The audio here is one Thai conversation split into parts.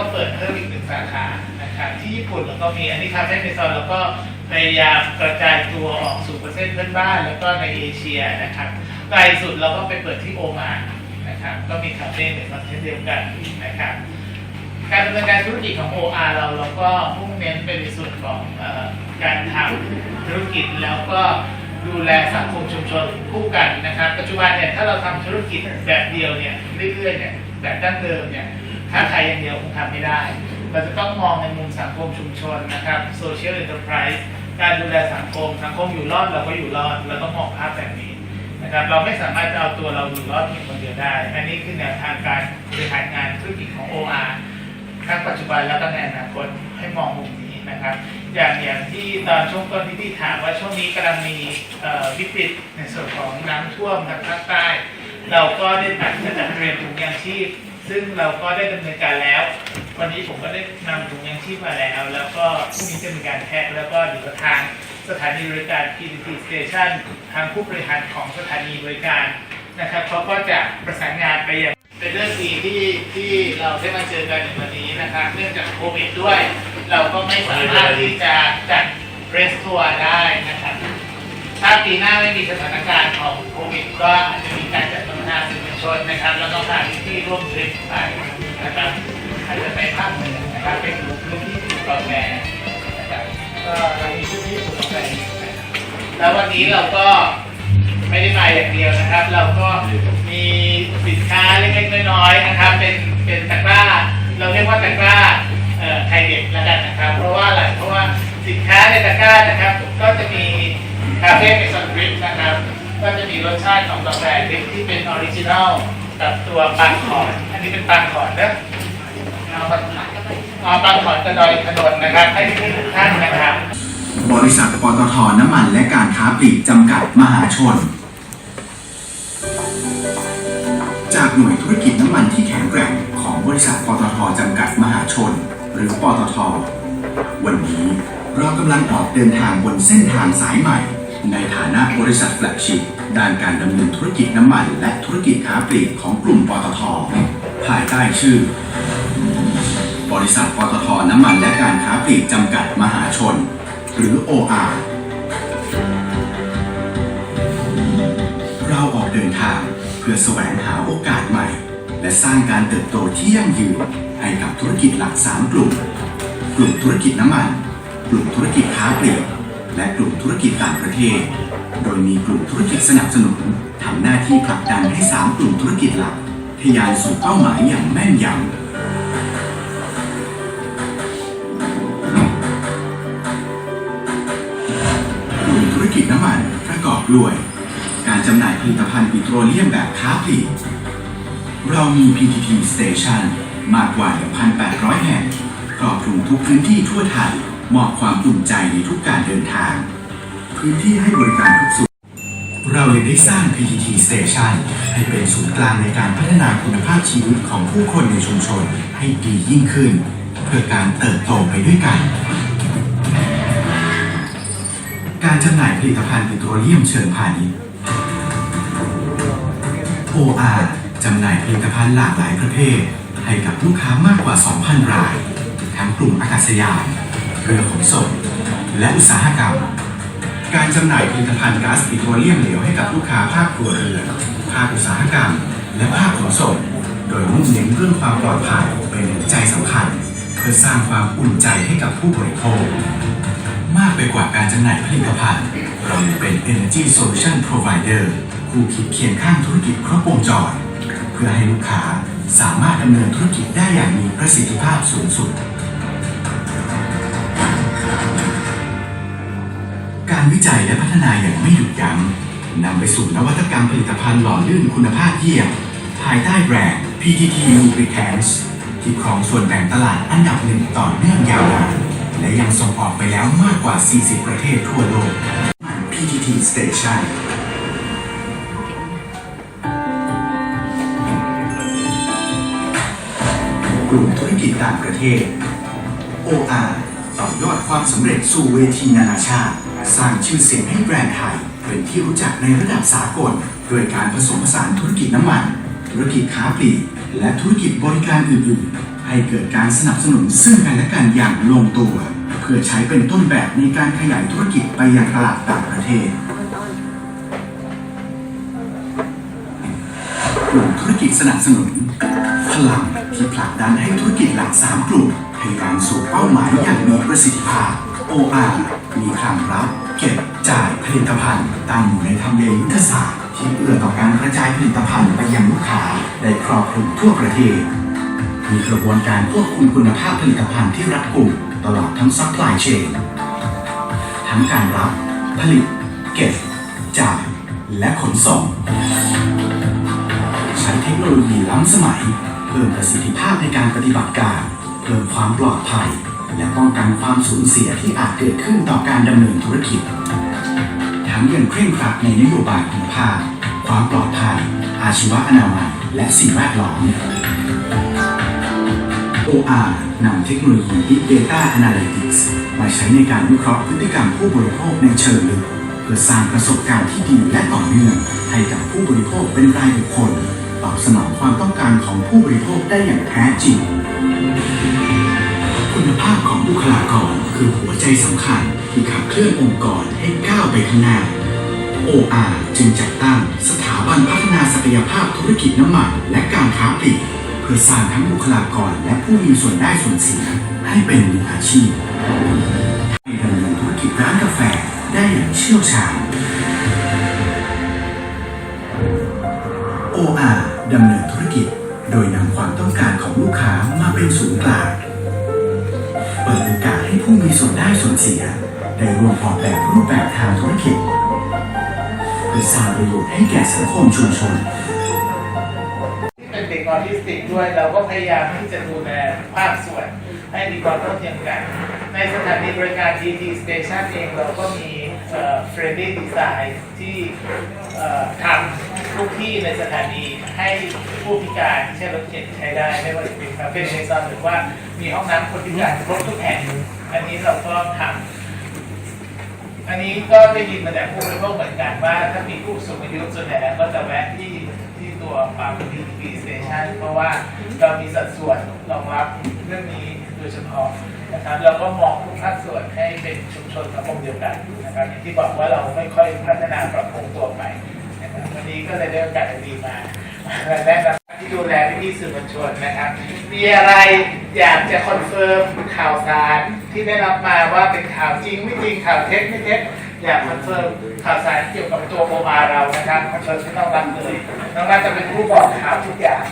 ็เปิดเพิ่มอีกหนึ่งสาขานะครับที่ญี่ปุ่นแล้วก็มีอันนี้คาเฟ่เมซอนแล้วก็พยายามกระจายตัวออกสู่ประเทศเพื่อนบ้าน แล้วก็ในเอเชียนะครับไกลสุดเราก็ไปเปิดที่โอมานนะครับก็มีคาเฟ่เมซอนเช่นเดียวกันนะครับการดำเนินการธุรกิจของ OR เราเราก็มุ่งเน้นไปในส่วนของออการทำธุรกิจแล้วก็ดูแลสังคมชุมชนคู่กันนะครับ ปัจจุบันเนี่ยถ้าเราทำธุรกิจแบบเดียวเนี่ยเรื่อยๆเนี่ยแบบดั้งเดิมเนี่ย ค้าขายอย่างเดียวคงทำไม่ได้ เราจะต้องมองในมุมสังคมชุมชนนะครับ social enterprise การดูแลสังคม สังคมอยู่รอดเราก็อยู่รอด เราต้องมองภาพแบบนี้นะครับเราไม่สามารถจะเอาตัวเราอยู่รอดเพียงคนเดียวได้ อันนี้คือแนวทางการบริหารงานธุรกิจของ OR ทั้งปัจจุบันแล้วก็ในอนาคตให้มองมุมนี้นะครับ อย่างอย่างที่ตอนช่วงต้นที่พี่ถามว่าช่วงนี้กำลังมีวิกฤตในส่วนของน้ำท่วมทางภาคใต้ เราก็ได้จัดจัดเรียมถุงยางชีพ ซึ่งเราก็ได้ดำเนินการแล้ว วันนี้ผมก็ได้นำถุงยางชีพมาแล้ว แล้วก็พรุ่งนี้จะมีการแพ็คแล้วก็เดี๋ยวทางสถานีบริการ PTT Station ทางผู้บริหารของสถานีบริการนะครับเขาก็จะประสานงานไปยังเป็นเรื่องดีที่ที่เราได้มาเจอกันในวันนี้นะครับเนื่องจากโควิดด้วย เราก็ไม่สามารถที่จะจัดเรสทัวร์ได้นะครับถ้าปีหน้าไม่มีสถานการณ์ของโควิด ก็อาจจะมีการจัดสัมมนาสื่อม ชนนะครับ แล้วก็พาที่ร่วมทริปไปนะครับอาจจะไปภาคเหนือนะครับเป็นพื้นที่ถูกกาแฟนะครับก็เรามีพื้นที่ถูกกาแฟนะครับแล้ววันนี้เราก็ไม่ได้มาอย่างเดียวนะครับ เราก็มีสินค้าเล็กๆน้อยๆนะครับ เป็นเป็นตะกร้า เราเรียกว่าตะกร้าเอ่อไทยเด็กแล้วกันนะครับ เพราะว่าอะไรเพราะว่าสินค้าในตะกร้านะครับ ก็จะมีคาเฟ่เมซอนดริปนะครับ ก็จะมีรสชาติของกาแฟดริปที่เป็นออริจินัลกับตัวปังขอนอันนี้เป็นปังขอนนะเอาปังเอาปังขอนกระดอยขนนนะครับ ให้ทุกท่านนะครับ บริษัทปตทน้ำมันและการค้าปลีกจำกัดมหาชน จากหน่วยธุรกิจน้ำมันที่แข็งแกร่งของบริษัทปตทจำกัดมหาชน หรือปตท วันนี้เรากำลังออกเดินทางบนเส้นทางสายใหม่ ในฐานะบริษัทแฟลกชิพด้านการดำเนินธุรกิจน้ำมัน และธุรกิจค้าปลีกของกลุ่มปตทภายใต้ชื่อ บริษัทปตทน้ำมันและการค้าปลีกจำกัดมหาชน หรือ OR เราออกเดินทางเพื่อแสวงหาโอกาสใหม่ และสร้างการเติบโตที่ยั่งยืนให้กับธุรกิจหลัก 3 กลุ่ม กลุ่มธุรกิจน้ำมัน กลุ่มธุรกิจค้าปลีก และกลุ่มธุรกิจต่างประเทศ โดยมีกลุ่มธุรกิจสนับสนุนทำหน้าที่ผลักดันให้ 3 กลุ่มธุรกิจหลักทะยานสู่เป้าหมายอย่างแม่นยำกลุ่มธุรกิจน้ำมันประกอบด้วยการจำหน่ายผลิตภัณฑ์ปิโตรเลียมแบบค้าปลีกเรามี PTT Station มากกว่า 1,800 แห่งครอบคลุมทุกพื้นที่ทั่วไทย มอบความอุ่นใจในทุกการเดินทาง พื้นที่ให้บริการทุกส่วนเราเลยได้สร้าง PTT Station ให้เป็นศูนย์กลางในการพัฒนาคุณภาพชีวิตของผู้คนในชุมชนให้ดียิ่งขึ้น เพื่อการเติบโตไปด้วยกัน การจำหน่ายผลิตภัณฑ์ปิโตรเลียมเชิงพาณิชย์ OR จำหน่ายผลิตภัณฑ์หลากหลายประเภท ให้กับลูกค้ามากกว่า 2,000 ราย ทั้งกลุ่มอากาศยาน เรือขนส่งและอุตสาหกรรม การจำหน่ายผลิตภัณฑ์ก๊าซปิโตรเลียมเหลวให้กับลูกค้าภาคครัวเรือนภาคอุตสาหกรรม และภาคขนส่ง โดยมุ่งเน้นเรื่องความปลอดภัยเป็นหัวใจสำคัญ เพื่อสร้างความอุ่นใจให้กับผู้บริโภค มากไปกว่าการจำหน่ายผลิตภัณฑ์ เรายังเป็น Energy Solution Provider ผู้คิดเคียงข้างธุรกิจครบวงจร เพื่อให้ลูกค้าสามารถดำเนินธุรกิจได้อย่างมีประสิทธิภาพสูงสุด การวิจัยและพัฒนาอย่างไม่หยุดยั้งนำไปสู่นวัตกรรมผลิตภัณฑ์หล่อลื่นคุณภาพเยี่ยม ภายใต้แบรนด์ PTT Lubricants ที่ครองส่วนแบ่งตลาดอันดับหนึ่งต่อเนื่องยาวนานและยังส่งออกไปแล้วมากกว่า 40 ประเทศทั่วโลก PTT Station กลุ่มธุรกิจต่างประเทศ OR ต่อยอดความสำเร็จสู่เวทีนานาชาติ สร้างชื่อเสียงให้แบรนด์ไทยเป็นที่รู้จักในระดับสากลด้วยการผสมผสานธุรกิจน้ำมัน ธุรกิจค้าปลีกและธุรกิจบริการอื่นๆ ให้เกิดการสนับสนุนซึ่งกันและกันอย่างลงตัว เพื่อใช้เป็นต้นแบบในการขยายธุรกิจไปยังตลาดต่างประเทศกลุ่มธุรกิจสนับสนุน พลังที่ผลักดันให้ธุรกิจหลักสามกลุ่มทะยานสู่เป้าหมายอย่างมีประสิทธิภาพ OR มีคลังรับเก็บจ่ายผลิตภัณฑ์ตั้งอยู่ในทำเลยุทธศาสตร์ที่เอื้อต่อการกระจายผลิตภัณฑ์ไปยังลูกค้าได้ครอบคลุมทั่วประเทศ มีกระบวนการควบคุมคุณภาพผลิตภัณฑ์ที่รัดกุมตลอดทั้งซัพพลายเชนทั้งการรับ ผลิต เก็บ จ่าย และขนส่ง ใช้เทคโนโลยีล้ำสมัย เพิ่มประสิทธิภาพในการปฏิบัติการ เพิ่มความปลอดภัย และป้องกันความสูญเสียที่อาจเกิดขึ้นต่อการดำเนินธุรกิจ ทั้งยังเคร่งครัดในนโยบายคุณภาพ ความปลอดภัย อาชีวอนามัย และสิ่งแวดล้อม OR นำเทคโนโลยี Big Data Analytics มาใช้ในการวิเคราะห์พฤติกรรมผู้บริโภคในเชิงลึกเพื่อสร้างประสบการณ์ที่ดีและต่อเนื่อง ให้กับผู้บริโภคเป็นรายบุคคล ตอบสนองความต้องการของผู้บริโภคได้อย่างแท้จริง คุณภาพของบุคลากรคือหัวใจสำคัญที่ขับเคลื่อนองค์กรให้ก้าวไปข้างหน้า OR จึงจัดตั้งสถาบันพัฒนาศักยภาพธุรกิจน้ำมันและการค้าปลีกเพื่อสร้างทั้งบุคลากรและผู้มีส่วนได้ส่วนเสียให้เป็นมืออาชีพให้ดำเนินธุรกิจร้านกาแฟได้อย่างเชี่ยวชาญ OR ดำเนินธุรกิจโดยนำความต้องการของลูกค้ามาเป็นศูนย์กลาง ผู้มีส่วนได้ส่วนเสียได้ร่วมออกแบบรูปแบบทางธุรกิจเพื่อสร้างประโยชน์ให้แก่สังคมชุมชนที่เป็นเด็กออทิสติกด้วยเราก็พยายามที่จะดูแลภาคส่วนให้มีความเท่าเทียมกัน ในสถานีบริการ DT Station เองเราก็มีเอ่อ friendly design ที่ทำทุกที่ในสถานีให้ผู้พิการที่ใช้รถเข็นใช้ได้ ไม่ว่าจะเป็นคาเฟ่เนซอนหรือว่ามีห้องน้ำคนพิการครบทุกแห่ง นนี้เราก็ทำอันนี้ก็ได้ยินมาจากผู้บริโภคเหมือนกันว่า ถ้ามีผู้สูงอายุส่วนใหญ่แล้วก็จะแวะที่ที่ตัวปั๊มพีพีสเตชันเพราะว่าเรามีสัดส่วนรองรับเรื่องนี้โดยเฉพาะนะครับเราก็มองทุกภาคส่วนให้เป็นชุมชนสังคมเดียวกันนะครับอย่างที่บอกว่าเราไม่ค่อยพัฒนาปรับปรุงตัวไปนะครับวันนี้ก็เลยได้โอกาสดีมาแนะนำที่ดูแลพี่สื่อมวลชนนะครับ มีอะไรอยากจะคอนเฟิร์มข่าวสาร ที่ได้รับมาว่าเป็นข่าวจริงไม่จริงข่าวเท็จไม่เท็จอยากคอนเฟิร์มข่าวสารเกี่ยวกับตัวโมมาเรานะครับคอนเฟิร์มที่น้องรักเลยน้องรักจะเป็นผู้บอกข่าวทุกอย่าง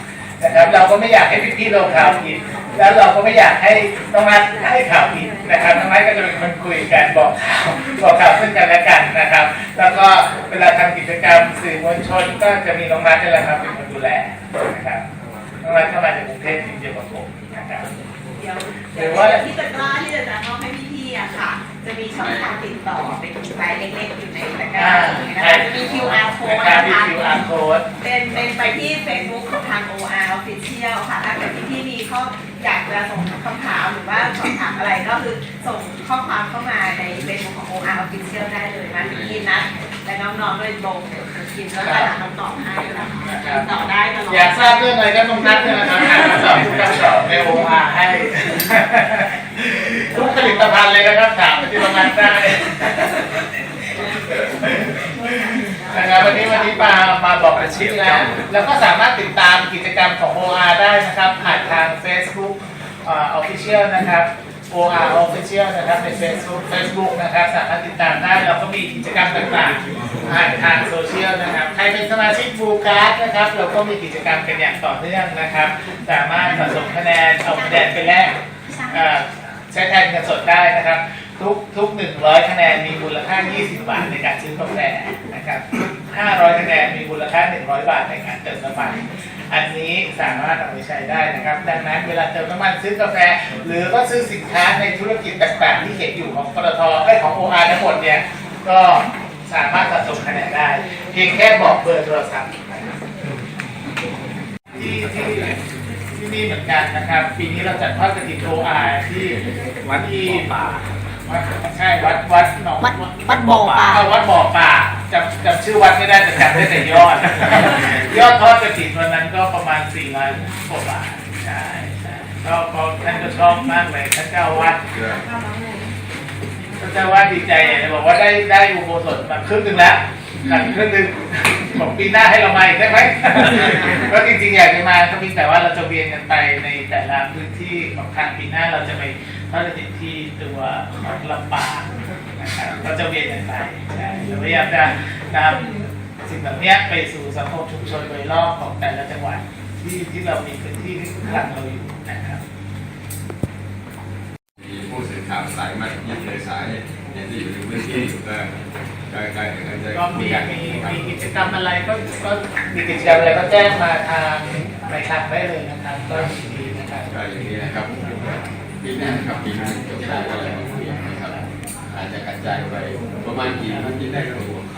นะครับเราก็ไม่อยากให้พี่ๆลงข่าวผิด แล้วเราก็ไม่อยากให้น้องรักให้ข่าวผิดนะครับน้องรักก็จะเป็นคนคุยกันบอกข่าวบอกข่าวซึ่งกันและกันนะครับ แล้วก็เวลาทำกิจกรรมสื่อมวลชนก็จะมีน้องรักนี่แหละครับเป็นคนดูแลนะครับน้องรัฐเข้ามาจากกรุงเทพทีเดียวกับผมนะครับ เดี๋ยวเดี๋ยวที่จะกล้าที่จะจะมอบให้พี่ๆอะค่ะ จะมีช่องทางติดต่อเป็นรายเล็กๆอยู่ในตะกร้านี้นะคะจะมี QR นะ code ครับนะมีคะ QR code เป็นเป็นไปที่ Facebook ของทาง OR Official ค่ะถ้าเกิดพี่ๆมีข้ออยากจะส่งคำถามหรือว่าสอบถามอะไรก็คือส่งข้อความเข้ามาใน Facebook ของ OR Official ได้เลยนะพี่ๆนะและน้องๆโดยตรงเดี๋ยวคุณกินก็จะหาคำตอบให้นะคะติดต่อได้ตลอดอยากทราบเรื่องอะไรก็ต้องนัดเลยนะครับหาคำตอบทุกคำตอบในโออา ให้ ทุกผลิตภัณฑ์เลยนะครับถามที่โรงงานได้นะครับวันนี้วันนี้มามาบอกอาชีพแล้ว แล้วก็สามารถติดตามกิจกรรมของ OR ได้นะครับผ่านทาง Facebook อ่า Official นะครับ OR Official นะครับใน Facebook Facebook นะครับสามารถติดตามได้เราก็มีกิจกรรมต่างๆ ผ่านทางโซเชียลนะครับ ใครเป็นสมาชิกบูการ์ดนะครับ เราก็มีกิจกรรมกันอย่างต่อเนื่องนะครับ สามารถสะสมคะแนนเอาคะแนนไปแลกอ่าใช้แทนเงินสดได้นะครับ ทุกทุก 100 คะแนนมีมูลค่า 20 บาทในการซื้อกาแฟนะครับทุก500 คะแนนมีมูลค่า 100 บาทในการเติมน้ำมันอันนี้สามารถเอาไปใช้ได้นะครับ ดังนั้นเวลาเติมน้ำมันซื้อกาแฟ หรือก็ซื้อสินค้าในธุรกิจต่างๆที่เห็นอยู่ของปตทไอ้ของโออาร์ทั้งหมดเนี่ยก็ สามารถสะสมคะแนนได้ เพียงแค่บอกเบอร์โทรศัพท์นะครับที่ที่ที่นี่เหมือนกันนะครับ ปีนี้เราจัดทอดกระถิ่นโออาร์ที่วัดที่ป่าวัดใช่วัดวัดหนองวัดวัดบ่อป่าเอวัดบ่อป่าจำจำชื่อวัดไม่ได้แต่จำได้แต่ยอด ยอดทอดกระถิ่นวันนั้นก็ประมาณ4ล้านกว่าบาทใช่ใช่ก็ชอบเพราะท่านก็ชอบมากเลยท่านเจ้าอาวาด เพื่อท่านเจ้าอาวาดดีใจอะบอกว่าได้ได้อุโบสถมาครึ่งหนึ่งแล้วขาดอีกครึ่งหนึ่งบอกปีหน้าให้เรามาอีกได้ไหมก็จริงๆอยากจะมาก็มีแต่ว่าเราจะเวียนกันไปในแต่ละพื้นที่ของทางปีหน้าเราจะไปทอดกระถิ่นที่ตัวของลำปางนะครับก็จะเวียนกันไปใช่เราพยายามจะนำสิ่งแบบเนี้ยไปสู่สังคมชุมชนโดยรอบของแต่ละจังหวัดที่ที่เรามีพื้นที่ที่หลังเราอยู่นะครับมีผู้สื่อข่าวสายมายิงเลยสายอย่าง ที่อยู่ในพื้นที่ก็ก็ก็ก็จะก็คุมีกันมีครับมีกิจกรรมอะไรก็ก็มีกิจกรรมอะไรก็แจ้งมาทางหมายทางได้เลยนะครับ ก็ยินดีนะครับ ก็อย่างนี้นะครับปีหน้าครับปีหน้าจะได้อะไรมาคุยกันนะครับอาจจะกระจายไปประมาณกี่พื้นที่ได้ก็รวมเขา